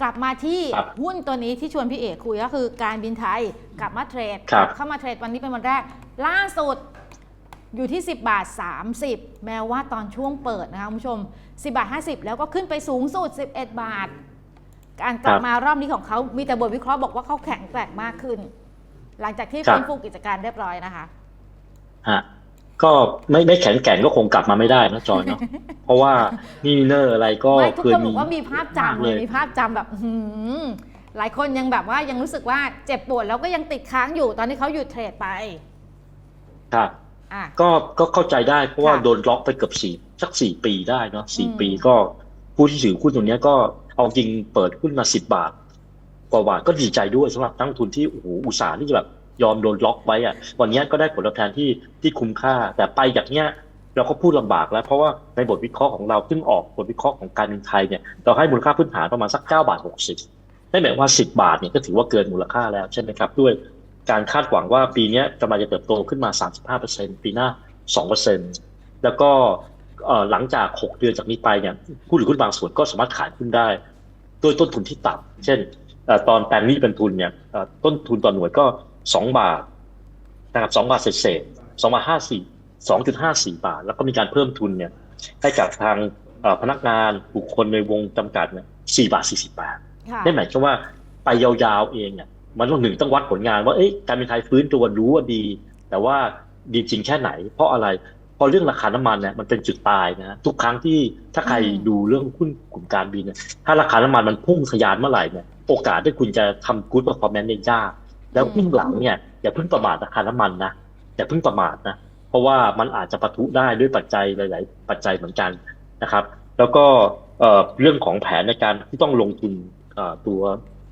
กลับมาที่ครับหุ้นตัวนี้ที่ชวนพี่เอกคุยก็คือการบินไทยกลับมาเทรดครับ เข้ามาเทรดวันนี้เป็นวันแรก ล่าสุดอยู่ที่ 10 บาท 30 แม้ว่าตอนช่วงเปิดนะคะคุณผู้ชม 10 บาท 50 แล้วก็ขึ้นไปสูงสุด 11 บาท การกลับมารอบนี้ของเขามีแต่บทวิเคราะห์บอกว่าเขาแข็งแกร่งมากขึ้น หลังจากที่ครับ ฟื้นฟูกิจการเรียบร้อยนะคะ ฮะ ก็ไม่ไม่แข็งแกร่งก็คงกลับมาไม่ได้นะจอยเนาะเพราะว่านี่เนอร์อะไรก็ไม่ทุกเคยคนบมีอกว่ามีภาพจำเลเลยยมีภาพจำแบบอื้อหือหลายคนยังแบบว่ายังรู้สึกว่าเจ็บปวดแล้วก็ยังติดค้างอยู่ตอนที่เขาหยุดเทรดไปครับอะก็ก็เข้าใจได้เพราะว่าค่ะโดนล็อกไปเกือบสี่สักสี่ปีได้เนาะสี่อืมปีก็ผู้ที่ถือหุ้นตรงเนี้ยก็เอาจริงเปิดหุ้นมาสิบบาทกว่าบาทก็ดีใจด้วยสำหรับนักลงทุนที่โอ้โหอุตสาห์ที่จะแบบ ยอมโดนล็อกไว้อะวันนี้ก็ได้ผลตอบแทนที่ที่คุ้มค่า แต่ไปจากเนี้ยเราก็พูดลำบากแล้ว เพราะว่าในบทวิเคราะห์ของเราซึ่งออกบทวิเคราะห์ของการบินไทยเนี่ยเราให้มูลค่าพื้นฐานประมาณสักเก้าบาทหกสิบนั่นหมายว่าสิบบาทเนี่ยก็ถือว่าเกินมูลค่าแล้วใช่ไหมครับ ด้วยการคาดหวังว่าปีนี้กำลังจะเติบโตขึ้นมา 35%ปีหน้า 2%แล้วก็หลังจาก 6 เดือนจากนี้ไปเนี่ยผู้ถือหุ้นบางส่วนก็สามารถขายหุ้นได้ด้วยต้นทุนที่ต่ำเช่น ตอนแปลงนี้เป็นทุนเนี่ยต้นทุนต่อหน่วยก็ 2บาทนะครับ2บาทเศษๆ2บาท54 2.54บาท แล้วก็มีการเพิ่มทุนเนี่ยให้กับทางเอ่อพนักงานบุคคลในวงจำกัดเนี่ย4บาท40บาทค่ะนั่นหมายความว่าไปยาวๆเองเนี่ยมันต้องหนึ่งต้องวัดผลงานว่าเอ๊ะการบินไทยฟื้นตัวรู้ว่าดี แต่ว่าดีจริงแค่ไหน เพราะอะไรเพราะเรื่องราคาน้ำมันเนี่ยมันเป็นจุดตายนะทุกครั้งที่ถ้าใครอืมดูเรื่องหุ้นกลุ่มการบินเนี่ยถ้าราคาน้ำมันมันพุ่งทะยานเมื่อไหร่เนี่ยโอกาสที่คุณจะทำกู๊ด performance เนี่ยยาก แล้วหุ้นหลังเนี่ยอย่าเพิ่งประมาทราคาน้ำมันนะอย่าเพิ่งประมาทนะเพราะว่ามันอาจจะปะทุได้ด้วยปัจจัยหลาย ๆ ปัจจัยเหมือนกันนะครับ แล้วก็เรื่องของแผนในการที่ต้องลงทุนตัว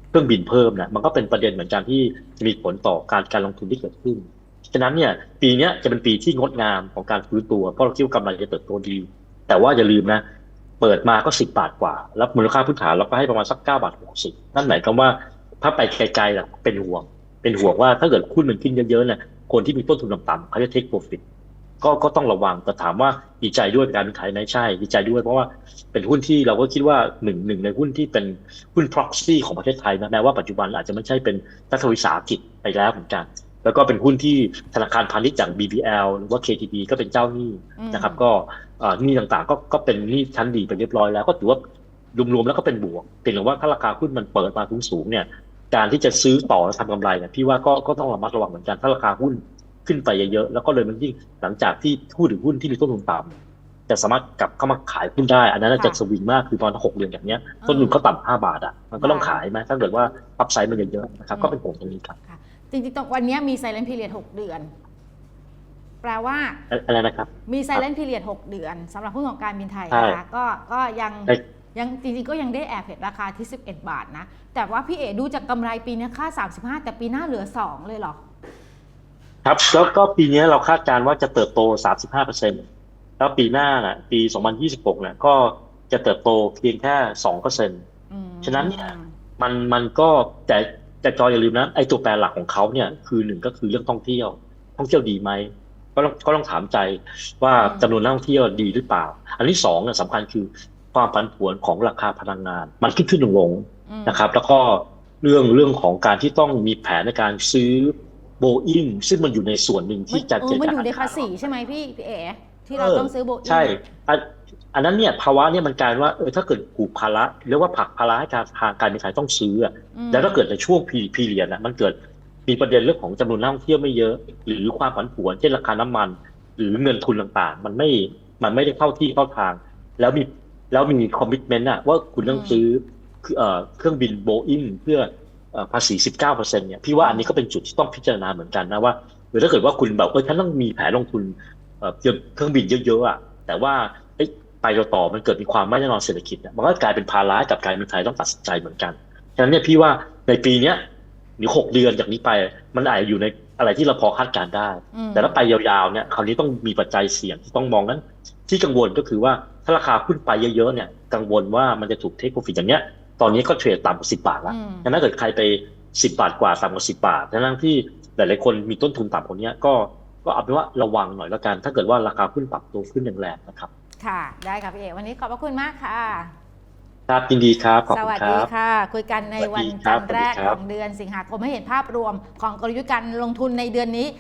เครื่องบินเพิ่มเนี่ยมันก็เป็นประเด็นเหมือนกันที่จะมีผลต่อการการลงทุนที่เกิดขึ้นฉะนั้นเนี่ยปีนี้จะเป็นปีที่งดงามของการฟื้นตัวเพราะเราคิดว่ากำไรจะเติบโตดี แต่ว่าอย่าลืมนะเปิดมาก็สิบบาทกว่า แล้วมูลค่าพื้นฐานเราก็ให้ประมาณสักเก้าบาทหกสิบนั่นหมายความว่าถ้าไปไกลๆน่ะเป็นห่วง เป็นห่วงว่าถ้าเกิดหุ้นมันขึ้นเยอะๆเนี่ยคนที่มีต้นทุนต่ำๆเขาจะเทคโปรฟิตก็ก็ต้องระวังแต่ถามว่าดีใจด้วยกับการเป็นขายไหมใช่ดีใจด้วยเพราะว่าเป็นหุ้นที่เราก็คิดว่าหนึ่งหนึ่งในหุ้นที่เป็นหุ้น proxy ของประเทศไทยนะแม้ว่าปัจจุบันอาจจะไม่ใช่เป็นรัฐวิสาหกิจไปแล้วเหมือนกัน แล้วก็เป็นหุ้นที่ธนาคารพาณิชย์อย่าง BBL หรือว่า KTB ก็เป็นเจ้าหนี้อืมนะครับ ก็เอ่อหนี้ต่างๆ ก็ก็เป็นหนี้ชั้นดีไปเรียบร้อยแล้วก็ถือว่ารวมๆแล้วก็เป็นบวกเพียงแต่ว่าถ้าราคาหุ้นมันเปิดมาสูงๆเนี่ย การที่จะซื้อต่อและทำกำไรเนี่ยพี่ว่าก็ก็ต้องระมัดระวังเหมือนกันถ้าราคาหุ้นขึ้นไปเยอะๆแล้วก็เลยมันยิ่งหลังจากที่ผู้ถือหุ้นที่มีต้นทุนต่ำจะสามารถกลับเข้ามาขายหุ้นได้ อันนั้นนะค่ะจะสวิงมากคือตอนหกเดือนอย่างเนี้ยต้นทุนเขาต่ำห้าบาทอะมันก็ต้องค่ะขายไหมถ้าเกิดว่าอัพไซด์มันเยอะๆนะครับอืมก็เป็นห่วงตรงนี้ครับค่ะจริงๆตรงวันนี้มี silent period 6เดือน แปลว่าอะไรนะครับ มี silent period 6เดือนสำหรับหุ้นของการบินไทยใช่นะคะก็ก็ยังใช่ ยังจริงๆก็ยังได้แอบเห็นราคาที่ 11 บาทนะ แต่ว่าพี่เอ๋ดูจากกำไรปีนี้ค่า 35 แต่ปีหน้าเหลือ 2 เลยเหรอ ครับแล้วก็ปีนี้เราคาดการณ์ว่าจะเติบโต 35เปอร์เซ็นต์แล้วปีหน้าน่ะปี 2026เนี่ยก็จะเติบโตเพียงแค่2เปอร์เซ็นต์อืมฉะนั้นเนี่ยมันมันก็แต่แต่จอยอย่าลืมนะไอ้ตัวแปรหลักของเขาเนี่ยคือหนึ่งก็คือเรื่องท่องเที่ยว ท่องเที่ยวดีไหมก็ต้องก็ต้องถามใจว่าจำนวนนักท่องเที่ยวดีหรือเปล่า อันที่สองเนี่ยสำคัญคือ ความผันผวนของราคาพลังงาน มันขึ้นขึ้นลงลงอืมนะครับ แล้วก็เรื่องเรื่องของการที่ต้องมีแผนในการซื้อโบอิงซึ่งมันอยู่ในส่วนหนึ่งที่จะเอเกิอดมันจากอยู่ในกรภาษีใช่ไหมพี่พี่เอ๋ที่เราเออต้องซื้อโบอิ้งใช่อันอันนั้นเนี่ยภาวะเนี่ยมันกลายว่าเออถ้าเกิดผูกภาระเรียกว่าผลักภาระให้การทางการบินไทยต้องซื้ออะอืมแล้วถ้าเกิดในช่วงพีพีเรียนอะมันเกิดมีประเด็นเรื่องของจำนวนนักท่องเที่ยวไม่เยอะ หรือความผันผวนเช่นราคาน้ำมัน หรือเงินทุนต่างๆ มันไม่มันไม่ได้เข้าที่เข้าทาง แล้วมี แล้วมีคอมมิชเมนต์อะว่าคุณต้องซื้อเอ่อเครื่องบินโบอิงเพื่อเอ่อภาษี 19%เนี่ยพี่ว่าอันนี้ก็เป็นจุดที่ต้องพิจารณาเหมือนกันนะว่าหรือถ้าเกิดว่าคุณแบบเออฉันต้องมีแผนลงทุนเอ่อเครื่องบินเยอะๆอะแต่ว่าเอ้ยไปต่อๆมันเกิดมีความไม่แน่นอนเศรษฐกิจเนี่ยมันก็กลายเป็นภาระให้กับการบินไทยต้องตัดสินใจเหมือนกันฉะนั้นเนี่ยพี่ว่าในปีเนี้ยหรือหกเดือนจากนี้ไปมันอาจจะอยู่ใน อะไรที่เราพอคาดการณ์ได้อืมแต่ถ้าไปยาวๆเนี่ยคราวนี้ต้องมีปัจจัยเสี่ยงที่ต้องมองนั้น ที่กังวลก็คือว่าถ้าราคาขึ้นไปเยอะๆเนี่ย กังวลว่ามันจะถูกเทคโปรฟิตอย่างเนี้ย ตอนนี้ก็เทรดต่ำกว่าสิบาทแล้วอืมฉะนั้นถ้าเกิดใครไปสิบาทกว่าต่ำกว่าสิบาททั้งๆที่หลายๆคนมีต้นทุนต่ำกว่านี้ก็ก็เอาเป็นว่าระวังหน่อยแล้วกัน ถ้าเกิดว่าราคาขึ้นปรับตัวขึ้นแรงๆนะครับ ค่ะ ได้ค่ะพี่เอ๋วันนี้ขอบพระคุณมากค่ะ ครับยินดีครับขอบสคุณวัสคดีรับ ค่ะ คุยกันในวันสวัสดีครัจับนทร์แรกสวัสดีครัขบ องเดือนสิงหาคมให้เห็นภาพรวมของกลยุทธ์การลงทุนในเดือนนี้